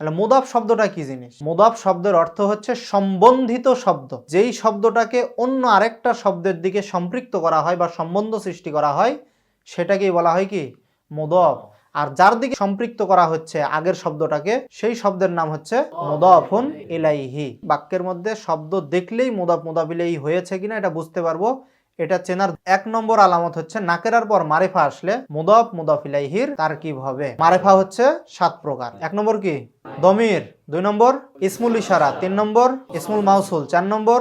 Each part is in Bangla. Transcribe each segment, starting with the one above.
তাহলে মুদাফ শব্দটা কি জিনিস? মুদাফ শব্দের অর্থ হচ্ছে সম্বন্ধিত শব্দ। যেই শব্দটাকে অন্য আরেকটা শব্দের দিকে সম্পৃক্ত করা হয় বা সম্বন্ধ সৃষ্টি করা হয়, সেটাকেই বলা হয় কি? মুদফ। আর যার দিকে সম্পৃক্ত করা হচ্ছে আগের শব্দটাকে, সেই শব্দের নাম হচ্ছে মুদাফুন ইলাইহি। বাক্যের মধ্যে শব্দ দেখলেই মুদাফ মুদাফিলেই হয়েছে কিনা এটা বুঝতে পারব। এটা চেনার এক নম্বর আলামত হচ্ছে নাকেরার পর মারেফা আসলে মুদফ মুদফিলাইহির তার কি হবে। মারেফা হচ্ছে সাত প্রকার। এক নম্বর কি? দমির। দুই নম্বর, ইসমুল ইশারা। তিন নম্বর, ইসমুল মাউসুল। চার নম্বর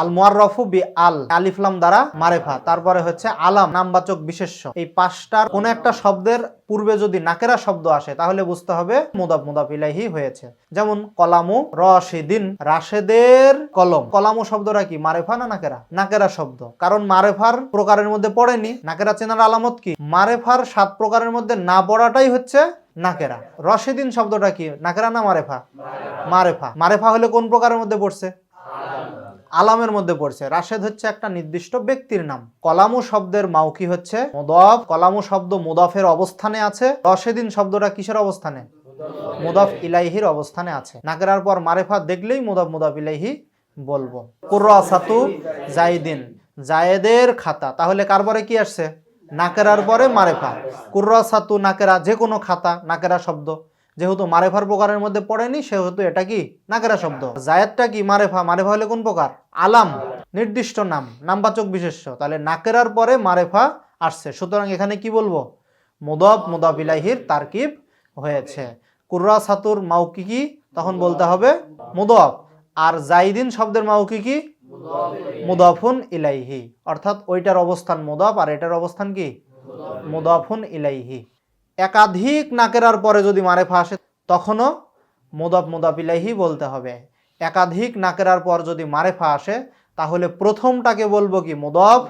আল মুয়াররফু বি আল আলিফলাম দ্বারা মারেফা। তারপরে হচ্ছে আলাম, নামবাচক বিশেষ্য। এই পাঁচটার কোন একটা শব্দের পূর্বে যদি নাকেরা শব্দ আসে, তাহলে বুঝতে হবে মুদাফ মুদাফ ইলাইহি হয়েছে। যেমন কলামু রশিদিন, রাশেদের কলম। কলামু শব্দটা কি, মারেফা না নাকেরা? নাকেরা শব্দ। কারণ মারেফার প্রকারের মধ্যে পড়েনি। নাকেরা চেনার আলামত কি? মারেফার সাত প্রকারের মধ্যে না পড়াটাই হচ্ছে নাকেরা। রশিদিন শব্দটা কি? নাকেরা না মারেফা? মারেফা। মারেফা হলে কোন প্রকারের মধ্যে পড়ছে? আলামের মধ্যে পড়ছে। রাশেদ হচ্ছে একটা নির্দিষ্ট ব্যক্তির নাম। কলামু শব্দের মাউকি হচ্ছে মুদফ। কলামু শব্দ মুদফের অবস্থানে আছে। রশেদিন শব্দটা কিসের অবস্থানে? মুদফ ইলাইহির অবস্থানে আছে। নাকেরার পর মারেফা দেখলেই মুদফ মুদফ ইলাইহি বলব। কুর্রাসাতু জাইদিন। জায়েদের খাতা। তাহলে কারবারে কি আসছে? নাকেরার পরে মারেফা। কুর্রাসাতু নাকেরা যে কোনো খাতা, নাকেরা শব্দ। যেহেতু মারেফার প্রকারের মধ্যে পড়েনি, সেহেতু এটা কি? নাকেরা শব্দ। জায়েদটা কি মারেফা? মারেফা হলে কোন প্রকার? আলাম, নির্দিষ্ট নাম, নামবাচক বিশেষ্য। তাহলে নাকেরার পরে মারেফা আসছে। সুতরাং এখানে কি বলব? মুদব মুদব ইলাহির তারকিব হয়েছে। কুর্রা সাতুর মাউকি কি? তখন বলতে হবে মুদব আর জাইদিন শব্দের মাউকি কি? মুদফুন ইলাইহি। অর্থাৎ ওইটার অবস্থান মুদব আর এটার অবস্থান কি? মুদফুন ইলাইহি। একাধিক নাকেরার পরে যদি মারেফা আসে তখনও মুদব মুদব ইলাইহি বলতে হবে। একাধিক নাকেরার পর যদি মারেফা আসে তাহলে প্রথমটাকে বলব কি মুদব,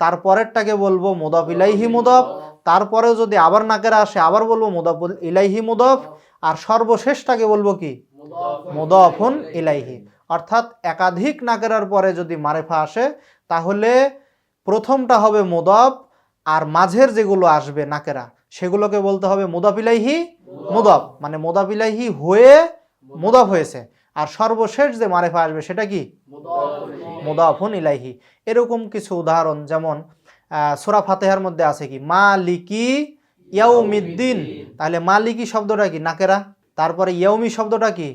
তারপরেরটাকে বলব মুদব ইলাইহি মুদব তারপরে যদি আবার নাকেরা আসে, আবার বলব মুদব ইলাইহি মুদব, আর সর্বশেষটাকে বলব কি মুদফুন ইলাইহি। অর্থাৎ একাধিক নাকেরার পরে যদি মারেফা আসে তাহলে প্রথমটা হবে মুদব, আর মাঝের যেগুলো আসবে নাকেরা সেগুলোকে বলতে হবে মুদাফিলাইহি মুদব মানে মুদাফিলাইহি হয়ে মুদব হয়েছে। আর সর্বশেষ যে মারেফা আসবে সেটা কি? মুদাফুন ইলাইহি। এরকম কিছু উদাহরণ যেমন সুরা ফাতেহার মধ্যে আছে কি? মালিকি ইয়াউমিদ্দিন। তাহলে মালিকি শব্দটা কি? নাকেরা। তারপরে ইয়াউমি শব্দটা কি?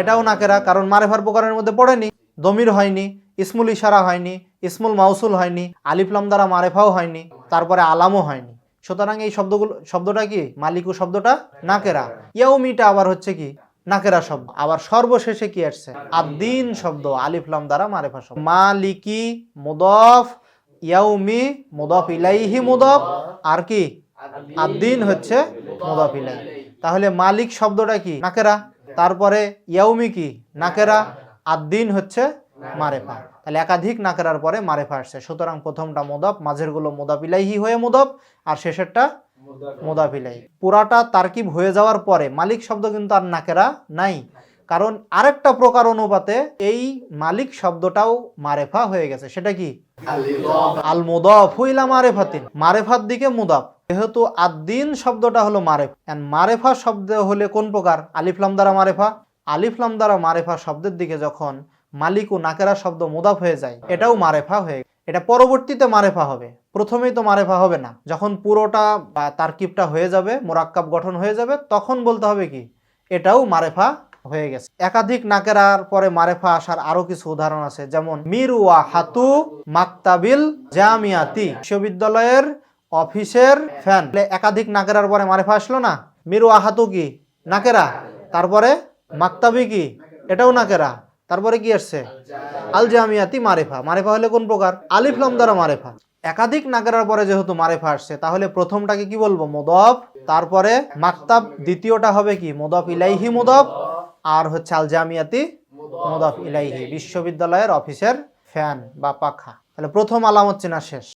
এটাও নাকেরা, কারণ মারেফার প্রকারের মধ্যে পড়েনি। দমির হয়নি, ইসমুল ইশারা হয়নি, ইসমুল মাউসুল হয়নি আলিফলাম দ্বারা মারেফাও হয়নি, তারপরে আলামও হয়নি। সুতরাং এই শব্দগুলো শব্দটা কি? মালিকু শব্দটা? নাকেরা। ইয়াউমিটা আবার হচ্ছে কি? নাকেরা শব্দ। আবার সর্বশেষে কি আসছে? আদ্দিন শব্দ। আলিফলাম দ্বারা মারেফা শব্দ। মালিকি মুদফ ইয়াউমি মুদফ ইলাইহি মুদফ। আর কি? আদ্দিন। হচ্ছে মুদফ ইলাই তাহলে মালিক শব্দটা কি? নাকেরা। তারপরে ইয়াউমি কি? নাকেরা। আদ্দিন হচ্ছে মারেফা তাহলে একাধিক নাকেরার পরে মারেফা আসছে। সুতরাং প্রথমটা মোদাব মাঝেরগুলো মোদাবিলাইহি হয়ে মোদাব আর শেষেরটা মোদাবিলাই পুরাটা তারকিব হয়ে যাওয়ার পরে মালিক শব্দ কিন্তু আর নাকেরা নাই। কারণ আরেকটা প্রকার অনুপাতে এই মালিক শব্দটাও মারেফা হয়ে গেছে। সেটা কি? আল মুদফ ইলা মারেফাতিন মারেফার দিকে মুদাফ যেহেতু আদ্দিন শব্দটা হলো মারেফ এন্ড মারেফা শব্দ হলে কোন প্রকার? আলিফলাম দ্বারা মারেফা আলিফলাম দ্বারা মারেফা শব্দের দিকে যখন মালিক ও নাকেরা শব্দ মুদাফ হয়ে যায়। এটাও মারেফা হয়ে এটা পরবর্তীতে মারেফা হবে। প্রথমেই তো মারেফা হবে না। যখন পুরোটা বা তারকিবটা হয়ে যাবে, মোরাক্কাব গঠন হয়ে যাবে, তখন বলতে হবে কি? এটাও মারেফা হয়ে গেছে। একাধিক নাকেরার পরে মারেফা আসার আরও কিছু উদাহরণ আছে। যেমন মিরুয়া হাতু মাক্তাবিল জামিয়াতি। বিশ্ববিদ্যালয়ের অফিসের ফ্যান। একাধিক নাকেরার পরে মারেফা আসলো না? মিরু আহাতু কি? নাকেরা। তারপরে মাক্তাবি কি? এটাও নাকেরা। তারপরে কি আসছে? আল জামিয়াতি মারেফা। মারেফা হলে কোন প্রকার? আলিফলাম দ্বারা মারেফা। একাধিক নাগারার পরে যেহেতু মারেফা আসছে, তাহলে প্রথমটাকে কি বলব? মোদব তারপরে মাকতাব, দ্বিতীয়টা হবে কি? মোদব ইলাইহি মোদব আর হচ্ছে আল জামিয়াতি মোদব ইলাইহি, বিশ্ববিদ্যালয়ের অফিসের ফ্যান বা পাখা। তাহলে প্রথম আলামত চেনা শেষ।